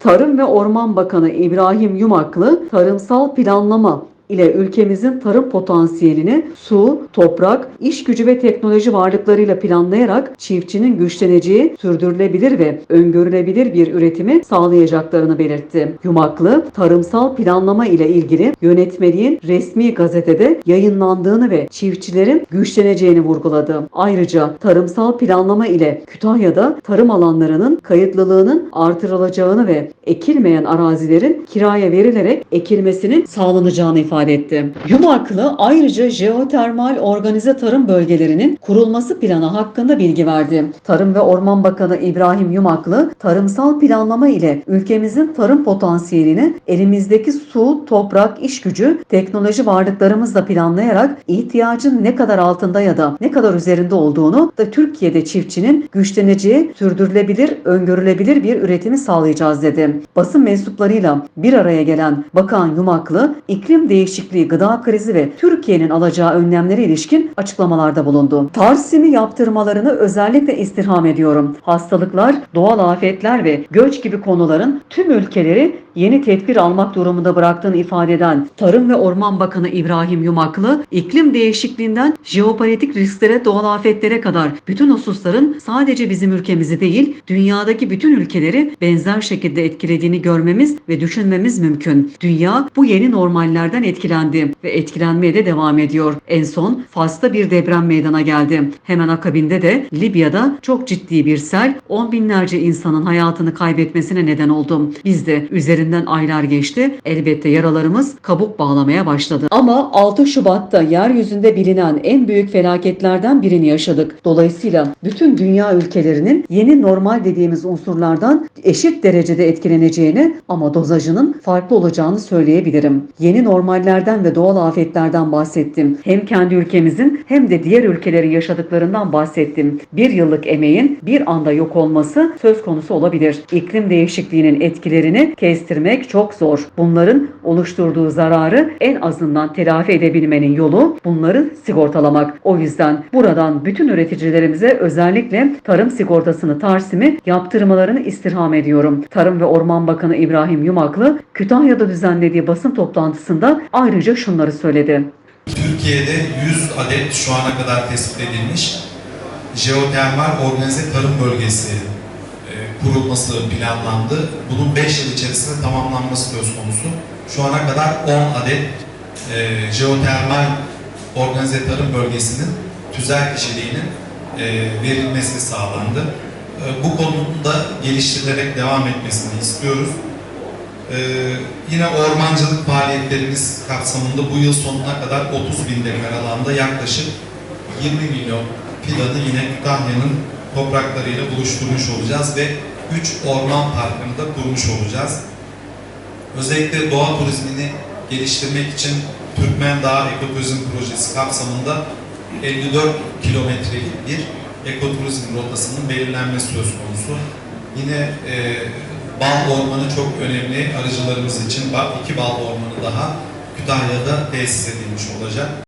Tarım ve Orman Bakanı İbrahim Yumaklı tarımsal planlama ile ülkemizin tarım potansiyelini su, toprak, iş gücü ve teknoloji varlıklarıyla planlayarak çiftçinin güçleneceği, sürdürülebilir ve öngörülebilir bir üretimi sağlayacaklarını belirtti. Yumaklı, tarımsal planlama ile ilgili yönetmeliğin resmi gazetede yayınlandığını ve çiftçilerin güçleneceğini vurguladı. Ayrıca tarımsal planlama ile Kütahya'da tarım alanlarının kayıtlılığının artırılacağını ve ekilmeyen arazilerin kiraya verilerek ekilmesinin sağlanacağını ifade etti. Yumaklı ayrıca jeotermal organize tarım bölgelerinin kurulması planı hakkında bilgi verdi. Tarım ve Orman Bakanı İbrahim Yumaklı, tarımsal planlama ile ülkemizin tarım potansiyelini elimizdeki su, toprak, iş gücü, teknoloji varlıklarımızla planlayarak ihtiyacın ne kadar altında ya da ne kadar üzerinde olduğunu da Türkiye'de çiftçinin güçleneceği, sürdürülebilir, öngörülebilir bir üretimi sağlayacağız dedi. Basın mensuplarıyla bir araya gelen Bakan Yumaklı, iklim değişikliği, gıda krizi ve Türkiye'nin alacağı önlemlere ilişkin açıklamalarda bulundu. Tarsimi yaptırmalarını özellikle istirham ediyorum. Hastalıklar, doğal afetler ve göç gibi konuların tüm ülkeleri yeni tedbir almak durumunda bıraktığını ifade eden Tarım ve Orman Bakanı İbrahim Yumaklı, iklim değişikliğinden jeopolitik risklere, doğal afetlere kadar bütün hususların sadece bizim ülkemizi değil, dünyadaki bütün ülkeleri benzer şekilde etkilediğini görmemiz ve düşünmemiz mümkün. Dünya bu yeni normallerden etkilendi ve etkilenmeye de devam ediyor. En son Fas'ta bir deprem meydana geldi. Hemen akabinde de Libya'da çok ciddi bir sel on binlerce insanın hayatını kaybetmesine neden oldu. Biz de üzerinden aylar geçti. Elbette yaralarımız kabuk bağlamaya başladı. Ama 6 Şubat'ta yeryüzünde bilinen en büyük felaketlerden birini yaşadık. Dolayısıyla bütün dünya ülkelerinin yeni normal dediğimiz unsurlardan eşit derecede etkileneceğini ama dozajının farklı olacağını söyleyebilirim. Yeni normallerden ve doğal afetlerden bahsettim. Hem kendi ülkemizin hem de diğer ülkelerin yaşadıklarından bahsettim. Bir yıllık emeğin bir anda yok olması söz konusu olabilir. İklim değişikliğinin etkilerini kestirmek çok zor. Bunların oluşturduğu zararı en azından telafi edebilmenin yolu bunları sigortalamak. O yüzden buradan bütün üreticilerimize özellikle tarım sigortasını tarsimi yaptırmalarını istirham ediyorum. Tarım ve Orman Bakanı İbrahim Yumaklı Kütahya'da düzenlediği basın toplantısında ayrıca şunları söyledi. Türkiye'de 100 adet şu ana kadar tespit edilmiş jeotermal organize tarım bölgesi kurulması planlandı. Bunun 5 yıl içerisinde tamamlanması söz konusu. Şu ana kadar 10 adet e, jeotermal organize tarım bölgesinin tüzel kişiliğinin e, verilmesi sağlandı. E, bu konuda geliştirilerek devam etmesini istiyoruz. Ee, yine ormancılık faaliyetlerimiz kapsamında bu yıl sonuna kadar 30 bin dekar alanda yaklaşık 20 milyon fidanı yine Kütahya'nın topraklarıyla buluşturmuş olacağız ve 3 orman parkını da kurmuş olacağız. Özellikle doğa turizmini geliştirmek için Türkmen Dağı Ekoturizm Projesi kapsamında 54 kilometrelik bir ekoturizm rotasının belirlenmesi söz konusu. Yine e, Bal Ormanı çok önemli arıcılarımız için. İki bal ormanı daha Kütahya'da tesis edilmiş olacak.